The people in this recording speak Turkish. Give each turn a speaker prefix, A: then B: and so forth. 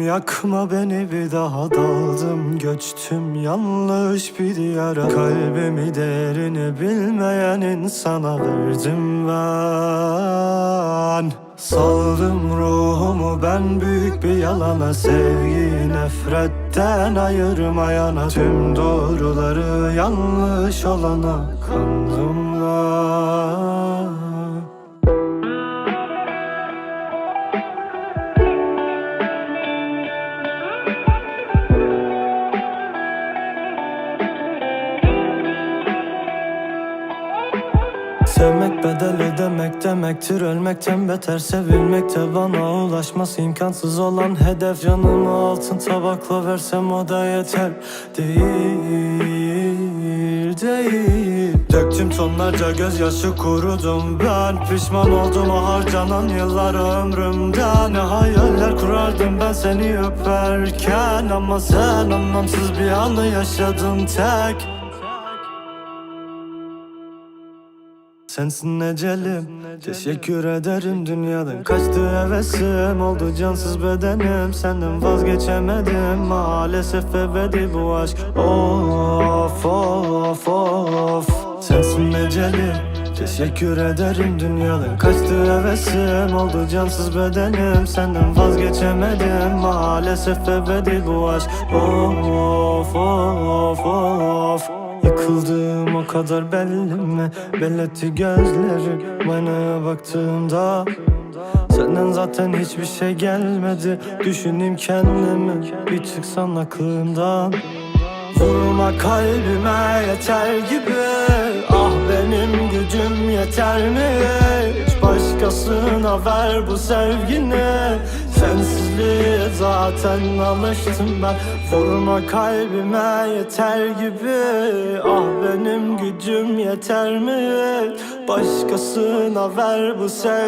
A: Yakma beni bir daha daldım. Göçtüm yanlış bir diyara Kalbimi değerini bilmeyen insana verdim ben. Saldım ruhumu ben büyük bir yalana. Sevgi nefretten ayırmayana. Tüm doğruları yanlış olana kandım ben Sevmek bedel ödemek demektir Ölmekten beter. Sevilmekte Bana ulaşması imkansız olan hedef. Canımı altın tabakla versem o da yeter. Değil, değil. Döktüm tonlarca gözyaşı kurudum ben. Pişman oldum o harcanan yıllar ömrümden. Ne hayaller kurardım ben seni öperken. Ama sen anlamsız bir anı yaşadın tek Sensin ecelim Teşekkür ederim dünyadan. Kaçtı hevesim Oldu cansız bedenim. Senden vazgeçemedim Maalesef ebedi bu aşk. Of of of. Sensin ecelim Teşekkür ederim dünyadan. Kaçtı hevesim Oldu cansız bedenim. Senden vazgeçemedim Maalesef ebedi bu aşk. Of of of Yıkıldığım o kadar belli mi? Belletti gözlerim Aynaya baktığımda Senden zaten hiçbir şey gelmedi Düşüneyim kendimi Bir çıksan aklımdan Vurma kalbime yeter gibi Ah benim gücüm yeter mi? Hiç başkasına ver bu sevgini Sensizliğe zaten alıştım ben Vurma kalbime yeter gibi Ah benim gücüm yeter mi? Başkasına ver bu sevgini